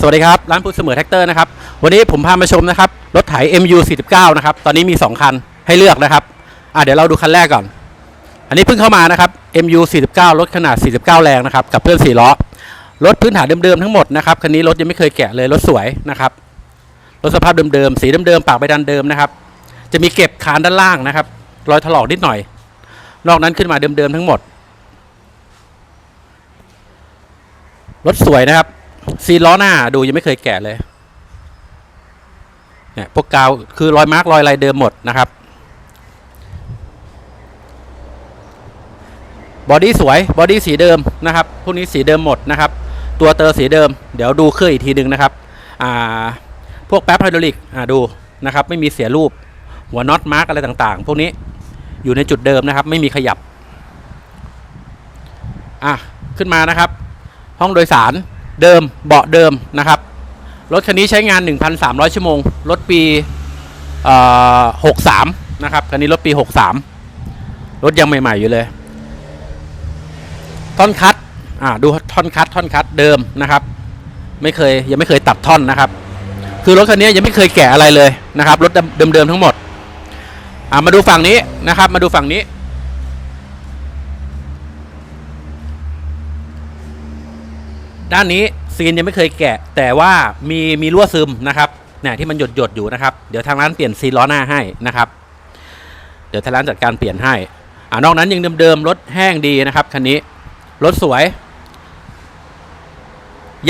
สวัสดีครับ ร้านพูดเสมอแท็กเตอร์นะครับ วันนี้ผมพามาชมนะครับ รถไถ MU 49นะครับ ตอนนี้มี 2 คันให้เลือกนะครับอะเดี๋ยวเราดูคันแรกก่อน อันนี้เพิ่งเข้ามานะครับ MU 49 รถขนาด 49 แรงนะครับ กับเพื่อน4ล้อ รถพื้นฐานเดิมๆทั้งหมดนะครับ คันนี้รถยังไม่เคยแกะเลย รถสวยนะครับ รถสภาพเดิมๆ สีเดิมๆ ปากใบดันเดิมนะครับ จะมีเก็บคานด้านล่างนะครับ รอยถลอกนิดหน่อย นอกนั้นขึ้นมาเดิมๆทั้งหมด รถสวยนะครับ ซีล้อหน้าดูยังไม่เคยแกะเลยเนี่ยพวกกาวคือรอยมาร์กรอยอะไรเดิมหมดนะครับบอดี้สวยบอดี้สีเดิมนะครับพวกนี้สีเดิมหมดนะครับ ตัวเตอร์สีเดิม เดี๋ยวดูเครื่องอีกทีหนึ่งนะครับอ่าพวกแป๊บไฮดรอลิกอ่าดูนะครับ ไม่มีเสียรูปหัวน็อตมาร์กอะไรต่างๆ พวกนี้อยู่ในจุดเดิมนะครับ ไม่มีขยับอะขึ้นมานะครับ ห้องโดยสาร เดิมเบาะเดิมนะครับ รถคันนี้ใช้งาน 1,300 ชั่วโมง รถปี63 นะครับ คันนี้รถปี 63 รถยังใหม่ ๆ อยู่เลย ท่อนคัดอ่าดูท่อนคัดท่อนคัดเดิมนะครับ ไม่เคยยังไม่เคยตัดท่อนนะครับ คือรถคันนี้ยังไม่เคยแกะอะไรเลยนะครับ รถเดิมๆทั้งหมดอ่ามาดูฝั่งนี้นะครับ มาดูฝั่งนี้ ด้านนี้ซีนยังไม่เคยแกะ แต่ว่ามีมีรั่วซึมนะครับเนี่ยที่มันหยดหยดอยู่นะครับ เดี๋ยวทางร้านเปลี่ยนซีล้อหน้าให้นะครับ เดี๋ยวทางร้านจัดการเปลี่ยนให้อ่านอกนั้นยังเดิมๆรถแห้งดีนะครับคันนี้รถสวย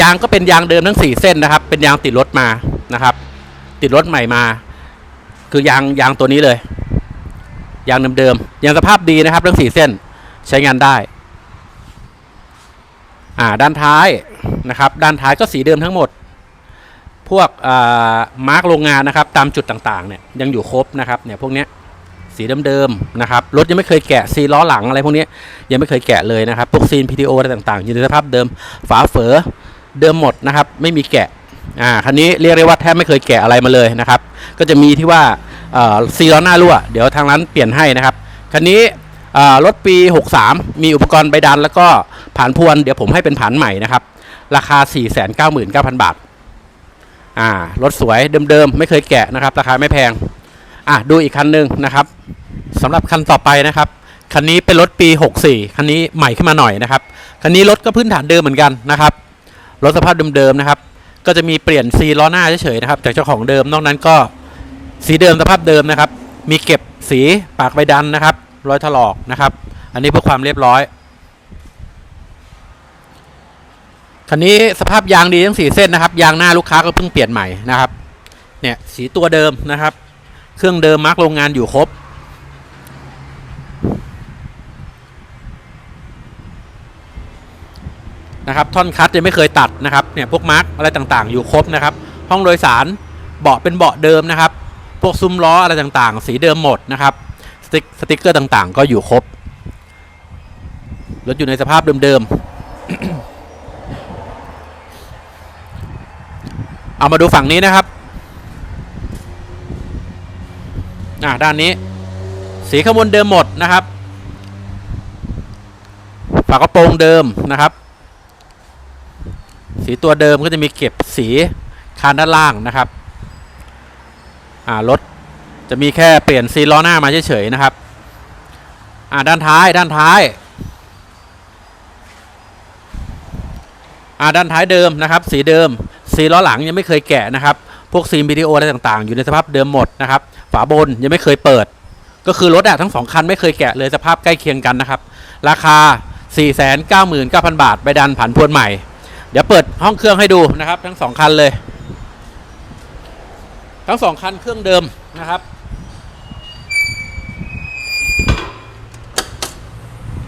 ยางก็เป็นยางเดิมทั้งสี่เส้นนะครับ เป็นยางติดรถมานะครับ ติดรถใหม่มา คือยางยางตัวนี้เลย ยางเดิมๆยางสภาพดีนะครับทั้งสี่เส้นใช้งานได้ อ่าด้านท้าย นะครับด้านท้ายก็สีเดิมทั้งหมด พวกมาร์กโรงงานนะครับตามจุดต่างๆเนี่ยยังอยู่ครบนะครับเนี่ยพวกเนี้ยสีเดิมๆนะครับรถยังไม่เคยแกะซีล้อหลังอะไรพวกนี้ยังไม่เคยแกะเลยนะครับพวกซีน PTO อะไรต่างๆอยู่ในสภาพเดิมฝาเฝอเดิมหมดนะครับไม่มีแกะอ่าคันนี้เรียกได้ว่าแทบไม่เคยแกะอะไรมาเลยนะครับก็จะมีที่ว่าซีล้อหน้ารั่วเดี๋ยวทางร้านเปลี่ยนให้นะครับคันนี้รถปี 63 มีอุปกรณ์ใบดัน แล้วก็ผ่านพวนเดี๋ยวผมให้เป็นผันใหม่นะครับ ราคา 499,000 บาท อ่ารถสวยเดิมๆ ไม่เคยแกะนะครับ ราคาไม่แพง อะดูอีกคันหนึ่งนะครับสำหรับคันต่อไปนะครับ คันนี้เป็นรถปี 64 คันนี้ใหม่ขึ้นมาหน่อยนะครับ คันนี้รถก็พื้นฐานเดิมเหมือนกันนะครับ รถสภาพเดิมๆนะครับ ก็จะมีเปลี่ยนซีล้อหน้าเฉยๆนะครับจากเจ้าของเดิม นอกนั้นก็สีเดิมสภาพเดิมนะครับ มีเก็บสีปากใบดันนะครับ รอยถลอกนะครับ อันนี้เพื่อความเรียบร้อย คันนี้สภาพยางดีทั้งสี่เส้นนะครับ ยางหน้าลูกค้าก็เพิ่งเปลี่ยนใหม่นะครับ เนี่ยสีตัวเดิมนะครับ เครื่องเดิมมาร์กโรงงานอยู่ครบ นะครับท่อนคัดยังไม่เคยตัดนะครับ เนี่ยพวกมาร์กอะไรต่างๆ อยู่ครบนะครับ ห้องโดยสารเบาะเป็นเบาะเดิมนะครับ พวกซุ้มล้ออะไรต่างๆ สีเดิมหมดนะครับ สติ๊กสติ๊กเกอร์ต่างๆ ก็อยู่ครบ รถอยู่ในสภาพเดิมๆ เอามาดูฝั่งนี้นะครับอ่าด้านนี้ สีข้างบนเดิมหมดนะครับ ฝากระโปรงเดิมนะครับ สีตัวเดิมก็จะมีเก็บสีคานด้านล่างนะครับอ่ารถจะมีแค่เปลี่ยนซีล้อหน้ามาเฉยๆนะครับอ่าด้านท้ายด้านท้ายอ่าด้านท้ายเดิมนะครับ สีเดิม ซีล้อหลังยังไม่เคยแกะนะครับ พวกซีนวิดีโออะไรต่างๆ อยู่ในสภาพเดิมหมดนะครับ ฝาบนยังไม่เคยเปิด ก็คือรถอะทั้งสองคันไม่เคยแกะเลยสภาพใกล้เคียงกันนะครับ ราคา 499,000 บาทใบดันผันพวนใหม่ เดี๋ยวเปิดห้องเครื่องให้ดูนะครับ ทั้งสองคันเลย ทั้งสองคันเครื่องเดิมนะครับ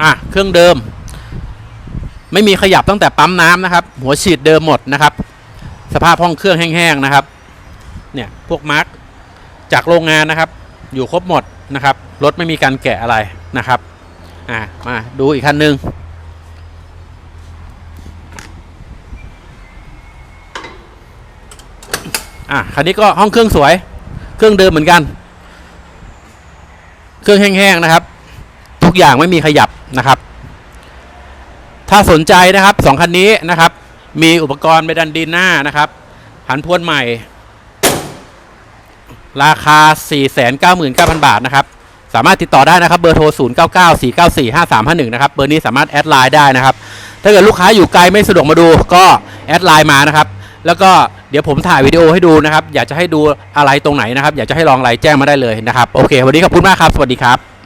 อะเครื่องเดิม ไม่มีขยับตั้งแต่ปั๊มน้ำนะครับ หัวฉีดเดิมหมดนะครับ สภาพห้องเครื่องแห้งๆนะครับ เนี่ยพวกมาร์กจากโรงงานนะครับ อยู่ครบหมดนะครับ รถไม่มีการแกะอะไรนะครับ อะมาดูอีกคันหนึ่งอะคันนี้ก็ห้องเครื่องสวย เครื่องเดิมเหมือนกัน เครื่องแห้งๆนะครับ ทุกอย่างไม่มีขยับนะครับ ถ้าสนใจนะครับสองคันนี้นะครับ มีอุปกรณ์เบดันดินหน้านะครับ หันพวนใหม่ ราคา 499,000 บาทนะครับ สามารถติดต่อได้นะครับเบอร์โทร 0994945351 นะครับ เบอร์นี้สามารถแอดไลน์ได้นะครับ ถ้าเกิดลูกค้าอยู่ไกลไม่สะดวกมาดูก็แอดไลน์มานะครับ แล้วก็เดี๋ยวผมถ่ายวิดีโอให้ดูนะครับ อยากจะให้ดูอะไรตรงไหนนะครับ อยากจะให้ลองอะไรแจ้งมาได้เลยนะครับ โอเค วันนี้ขอบคุณมากครับ สวัสดีครับ